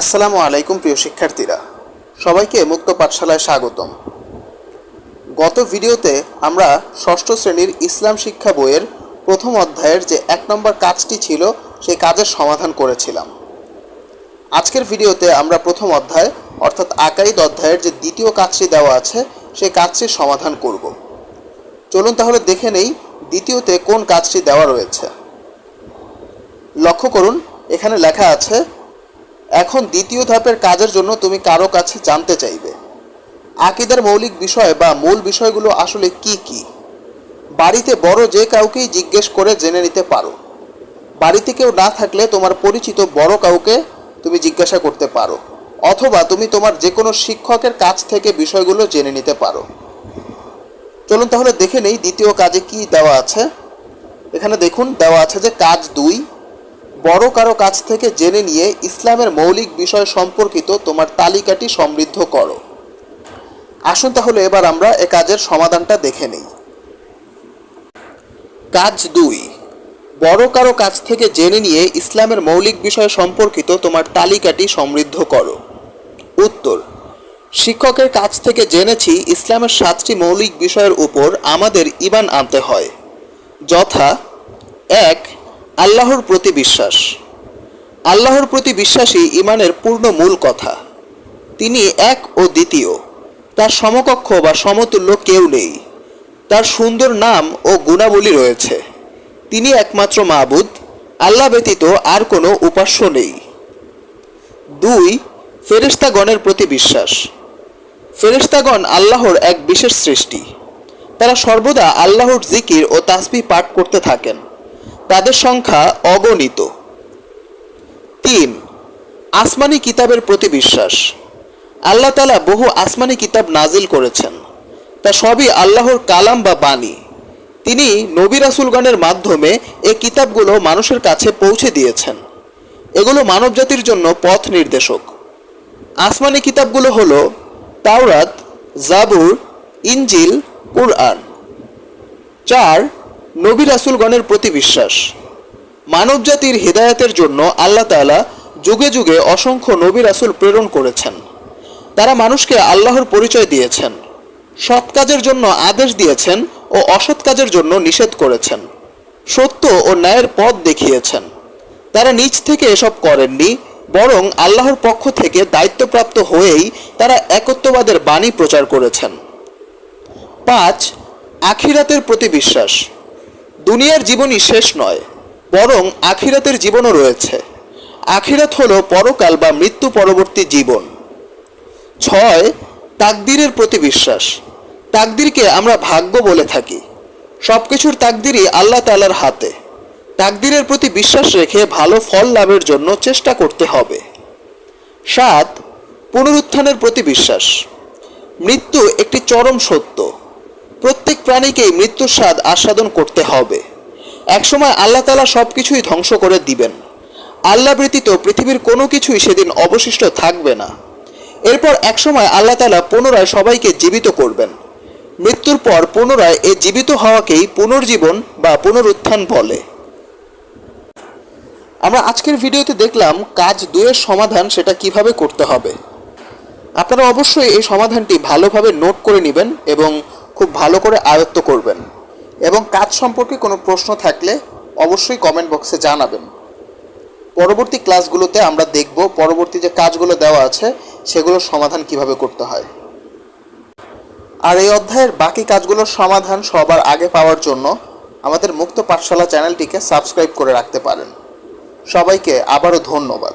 আসসালামু আলাইকুম প্রিয় শিক্ষার্থীরা। সবাইকে মুক্ত পাঠশালায় স্বাগতম। গত ভিডিওতে আমরা ষষ্ঠ শ্রেণির ইসলাম শিক্ষা বইয়ের প্রথম অধ্যায়ের যে এক নম্বর কাজটি ছিল, সেই কাজের সমাধান করেছিলাম। আজকের ভিডিওতে আমরা প্রথম অধ্যায়, অর্থাৎ আকাইদ অধ্যায়ের যে দ্বিতীয় কাজটি দেওয়া আছে সেই কাজটির সমাধান করব। চলুন তাহলে দেখে নেই দ্বিতীয়তে কোন কাজটি দেওয়া রয়েছে। লক্ষ্য করুন, এখানে লেখা আছে এখন দ্বিতীয় ধাপের কাজের জন্য তুমি কারও কাছে জানতে চাইবে। আকিদার মৌলিক বিষয় বা মূল বিষয়গুলো আসলে কি কি? বাড়িতে বড় যে কাউকেই জিজ্ঞেস করে জেনে নিতে পারো। বাড়িতে কেউ না থাকলে তোমার পরিচিত বড় কাউকে তুমি জিজ্ঞাসা করতে পারো, অথবা তুমি তোমার যে কোনো শিক্ষকের কাছ থেকে বিষয়গুলো জেনে নিতে পারো। চলুন তাহলে দেখে নেই দ্বিতীয় কাজে কি দেওয়া আছে। এখানে দেখুন, দেওয়া আছে যে কাজ দুই বড় কারও কাছ থেকে জেনে নিয়ে ইসলামের মৌলিক বিষয় সম্পর্কিত তোমার তালিকাটি সমৃদ্ধ করো। আসুন তাহলে এবার আমরা এ কাজের সমাধানটা দেখে নেই। কাজ দুই। বড় কারও কাছ থেকে জেনে নিয়ে ইসলামের মৌলিক বিষয় সম্পর্কিত তোমার তালিকাটি সমৃদ্ধ করো। উত্তর। শিক্ষকের কাছ থেকে জেনেছি ইসলামের সাতটি মৌলিক বিষয়ের উপর আমাদের ইমান আনতে হয়। যথা, এক আল্লাহর প্রতি বিশ্বাস। আল্লাহর প্রতি বিশ্বাসী ইমানের পূর্ণ মূল কথা। তিনি এক ও দ্বিতীয়। তার সমকক্ষ বা সমতুল্য কেউ নেই। তার সুন্দর নাম ও গুণাবলী রয়েছে। তিনি একমাত্র মাবুদ। আল্লাহ ব্যতীত আর কোনো উপাস্য নেই। দুই, ফেরেশতাগণের প্রতি বিশ্বাস। ফেরেশতাগণ আল্লাহর এক বিশেষ সৃষ্টি। তারা সর্বদা আল্লাহর জিকির ও তাসবিহ পাঠ করতে থাকেন। তাদের সংখ্যা অগণিত। তিন, আসমানি কিতাবের প্রতি বিশ্বাস। আল্লাহ তালা বহু আসমানি কিতাব নাজিল করেছেন। তা সবই আল্লাহর কালাম বা বাণী। তিনি নবী রাসুলগণের মাধ্যমে এই কিতাবগুলো মানুষের কাছে পৌঁছে দিয়েছেন। এগুলো মানবজাতির জন্য পথ নির্দেশক। আসমানি কিতাবগুলো হলো তাওরাত, জাবুর ইঞ্জিল কুরআন। চার নবী রাসুলগণের প্রতি বিশ্বাস। মানবজাতির হৃদায়তের জন্য আল্লাহ তাআলা যুগে যুগে অসংখ্য নবী রাসুল প্রেরণ করেছেন। তারা মানুষকে আল্লাহর পরিচয় দিয়েছেন, সৎ কাজের জন্য আদেশ দিয়েছেন ও অসৎ কাজের জন্য নিষেধ করেছেন, সত্য ও ন্যায়ের পথ দেখিয়েছেন। তারা নিজ থেকে এসব করেননি, বরং আল্লাহর পক্ষ থেকে দায়িত্বপ্রাপ্ত হয়েই তারা একত্ববাদের বাণী প্রচার করেছেন। পাঁচ, আখিরাতের প্রতি বিশ্বাস। দুনিয়ার জীবনই শেষ নয়, বরং আখিরাতের জীবনও রয়েছে। আখিরাত হলো পরকাল বা মৃত্যু পরবর্তী জীবন। ছয়, তাকদিরের প্রতি বিশ্বাস। তাকদিরকে আমরা ভাগ্য বলে থাকি। সব কিছুর তাকদিরই আল্লাহ তালার হাতে। তাকদিরের প্রতি বিশ্বাস রেখে ভালো ফল লাভের জন্য চেষ্টা করতে হবে। সাত, পুনরুত্থানের প্রতি বিশ্বাস। মৃত্যু একটি চরম সত্য। প্রত্যেক প্রাণীকেই মৃত্যুর স্বাদ আস্বাদন করতে হবে। একসময় আল্লাহ তালা সব কিছুই ধ্বংস করে দিবেন। আল্লাহ ব্যতীত পৃথিবীর কোনো কিছুই সেদিন অবশিষ্ট থাকবে না। এরপর একসময় আল্লাহ তালা পুনরায় সবাইকে জীবিত করবেন। মৃত্যুর পর পুনরায় এ জীবিত হওয়াকেই পুনর্জীবন বা পুনরুত্থান বলে। আমরা আজকের ভিডিওতে দেখলাম কাজ দুয়ের সমাধান সেটা কীভাবে করতে হবে। আপনারা অবশ্যই এই সমাধানটি ভালোভাবে নোট করে নেবেন এবং খুব ভালো করে আয়ত্ত করবেন। এবং কাজ সম্পর্কে কোনো প্রশ্ন থাকলে অবশ্যই কমেন্ট বক্সে জানাবেন। পরবর্তী ক্লাসগুলোতে আমরা দেখব পরবর্তী যে কাজগুলো দেওয়া আছে, সেগুলোর সমাধান কীভাবে করতে হয়। আর এই অধ্যায়ের বাকি কাজগুলোর সমাধান সবার আগে পাওয়ার জন্য আমাদের মুক্ত পাঠশালা চ্যানেলটিকে সাবস্ক্রাইব করে রাখতে পারেন। সবাইকে আবারও ধন্যবাদ।